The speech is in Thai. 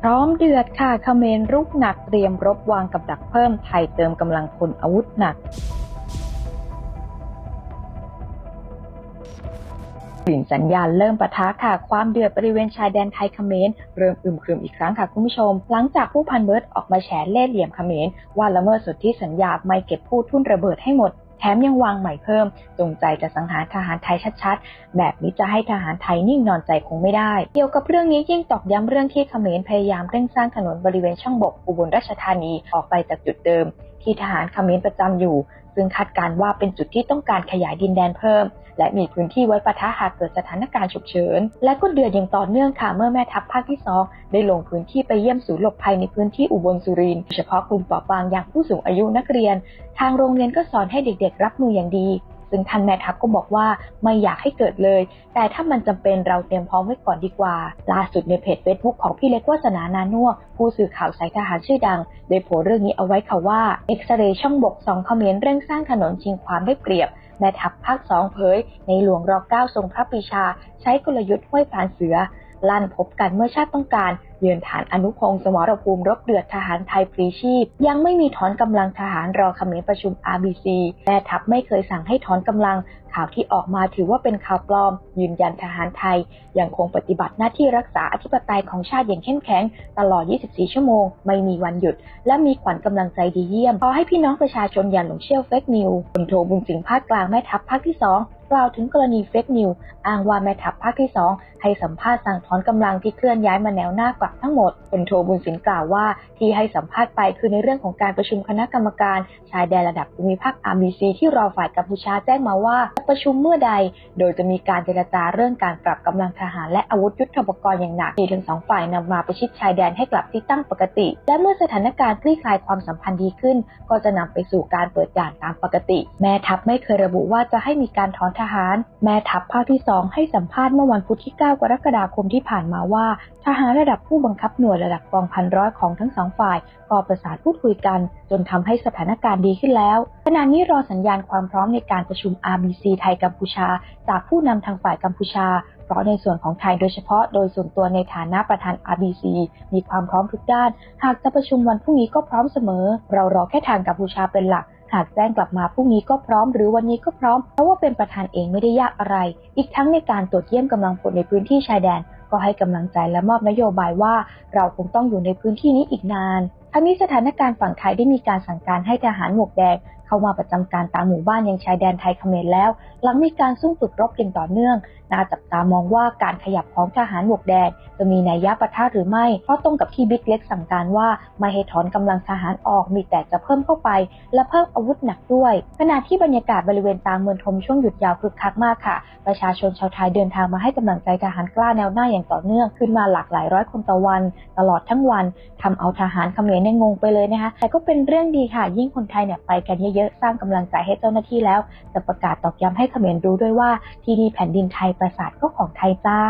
พร้อมเดือดค่ะเขมรรุกหนักเตรียมรบวางกับดักเพิ่มไทยเติมกำลังพลอาวุธหนักกลิ่นสัญญาณเริ่มปะทะค่ะ ความเดือดบริเวณชายแดนไทยเขมรเริ่มอึมครึมอีกครั้งค่ะคุณผู้ชม หลังจากผู้พันเบิร์ตออกมาแฉเล่ห์เหลี่ยมเขมรว่าละเมิดสนธิสัญญาไม่เก็บผู้ทุ่นระเบิดให้หมด แถมยังวางใหม่เพิ่ม จงใจจะสังหารทหารไทยชัดๆ แบบนี้จะให้ทหารไทยนิ่งนอนใจคงไม่ได้ เกี่ยวกับเรื่องนี้ยิ่งตอกย้ำเรื่องที่เขมรพยายามเร่งสร้างถนนบริเวณช่องบกอุบลราชธานีออกไปจากจุดเดิม ที่ทหารเขมรประจำอยู่ ซึ่งคาดการว่าเป็นจุดที่ต้องการขยายดินแดนเพิ่ม และมีพื้นที่ไว้ปะทะหากเกิดสถานการณ์ฉุกเฉิน และก็เดือดอย่างต่อเนื่องค่ะเมื่อแม่ทัพภาคที่สองได้ลงพื้นที่ไปเยี่ยมศูนย์หลบภัยในพื้นที่อุบลสุรินทร์โดยเฉพาะกลุ่มเปราะบางอย่างผู้สูงอายุนักเรียน ทางโรงเรียนก็สอนให้เด็กๆ รับมืออย่างดีซึ่งท่านแม่ทัพก็บอกว่าไม่อยากให้เกิดเลย แต่ถ้ามันจำเป็นเราเตรียมพร้อมไว้ก่อนดีกว่า ล่าสุดในเพจเฟซบุ๊กของพี่เล็กวาสนานานัวผู้สื่อข่าวสายทหารชื่อดัง ได้โพสต์เรื่องนี้เอาไว้ค่ะว่าเอ็กซเรย์ช่องบกสองเขมรเร่งสร้างถนนชิงความได้เปรียบ แม่ทัพภาคสองเผยในหลวงรอเก้าทรงพระปีชา ใช้กลยุทธ์ห้วยผานเสือ ลั่นพบกันเมื่อชาติต้องการ เยือนฐานอนุพงศ์สมรภูมิรบเดือดทหารไทยพลีชีพ ยังไม่มีถอนกำลังทหารรอเขมรประชุม RBC แม่ทัพไม่เคยสั่งให้ถอนกำลัง ข่าวที่ออกมาถือว่าเป็นข่าวปลอม ยืนยันทหารไทย ยังคงปฏิบัติหน้าที่รักษาอธิปไตยของชาติอย่างเข้มแข็ง ตลอด 24 ชั่วโมง ไม่มีวันหยุด และมีขวัญกำลังใจดีเยี่ยมขอให้พี่น้องประชาชนอย่าหลงเชื่อเฟกนิวพลโทบุญสิงห์ภาคกลางแม่ทัพภาคที่ 2กล่าวถึงกรณีเฟกนิวอ้างว่าแม่ทัพภาคที่ 2ให้สัมภาษณ์สั่งถอนกำลังที่เคลื่อนย้ายมาแนวหน้ากลับทั้งหมดพลโทบุญสินกล่าวว่า ที่ให้สัมภาษณ์ไปคือในเรื่องของการประชุมคณะกรรมการชายแดนระดับภูมิภาค RBC ที่รอฝ่ายกัมพูชาแจ้งมาว่าจะประชุมเมื่อใด โดยจะมีการเจรจาเรื่องการปรับกำลังทหารและอาวุธยุทโธปกรณ์อย่างหนักที่ทั้งสองฝ่ายนำมาประชิดชายแดนให้กลับที่ตั้งปกติ และเมื่อสถานการณ์คลี่คลายความสัมพันธ์ดีขึ้น ก็จะนำไปสู่การเปิดด่านตามปกติ แม่ทัพไม่เคยระบุว่าจะให้มีการถอนทหาร แม่ทัพภาคที่สองให้สัมภาษณ์เมื่อวันพุธที่9กรกฎาคมที่ผ่านมาว่า ทหารระดับผู้บังคับหน่วยระดับกองพันร้อยของทั้งสองฝ่ายก็ประสานพูดคุยกัน จนทำให้สถานการณ์ดีขึ้นแล้วขณะนี้รอสัญญาณความพร้อมในการประชุม RBC ไทยกัมพูชา จากผู้นำทางฝ่ายกัมพูชา เพราะในส่วนของไทยโดยเฉพาะโดยส่วนตัวในฐานะประธาน RBC มีความพร้อมทุกด้าน หากจะประชุมวันพรุ่งนี้ก็พร้อมเสมอ เรารอแค่ทางกัมพูชาเป็นหลัก หากแจ้งกลับมาพรุ่งนี้ก็พร้อม หรือวันนี้ก็พร้อม เพราะว่าเป็นประธานเองไม่ได้ยากอะไร อีกทั้งในการตรวจเยี่ยมกำลังพลในพื้นที่ชายแดน ก็ให้กำลังใจและมอบนโยบายว่า เราคงต้องอยู่ในพื้นที่นี้อีกนานทั้งนี้สถานการณ์ฝั่งไทยได้มีการสั่งการให้ทหารหมวกแดง เข้ามาประจำการตามหมู่บ้านยังชายแดนไทยเขมรแล้ว หลังมีการซุ่มฝึกรบอย่างต่อเนื่อง น่าจับตามองว่าการขยับของทหารหมวกแดงจะมีนัยยะปะทะหรือไม่ เพราะตรงกับที่บิ๊กเล็กสั่งการว่าไม่ให้ถอนกำลังทหารออกมีแต่จะเพิ่มเข้าไป และเพิ่มอาวุธหนักด้วย ขณะที่บรรยากาศบริเวณตามเมืองทมช่วงหยุดยาวคึกคักมากค่ะ ประชาชนชาวไทยเดินทางมาให้กำลังใจทหารกล้าแนวหน้าอย่างต่อเนื่องขึ้นมาหลากหลายร้อยคนต่อวัน ตลอดทั้งวันทำเอาทหารเขมรเนี่งงไปเลยนะคะแต่ก็เป็นเรื่องดีค่ะ ยิ่งคนไทยเนี่ยไปกันเยอะๆสร้างกำลังใจให้เจ้าหน้าที่แล้ว จะประกาศตอกย้ำให้เขมรรู้ด้วยว่าที่นี่แผ่นดินไทยประสาทก็ของไทยจ้า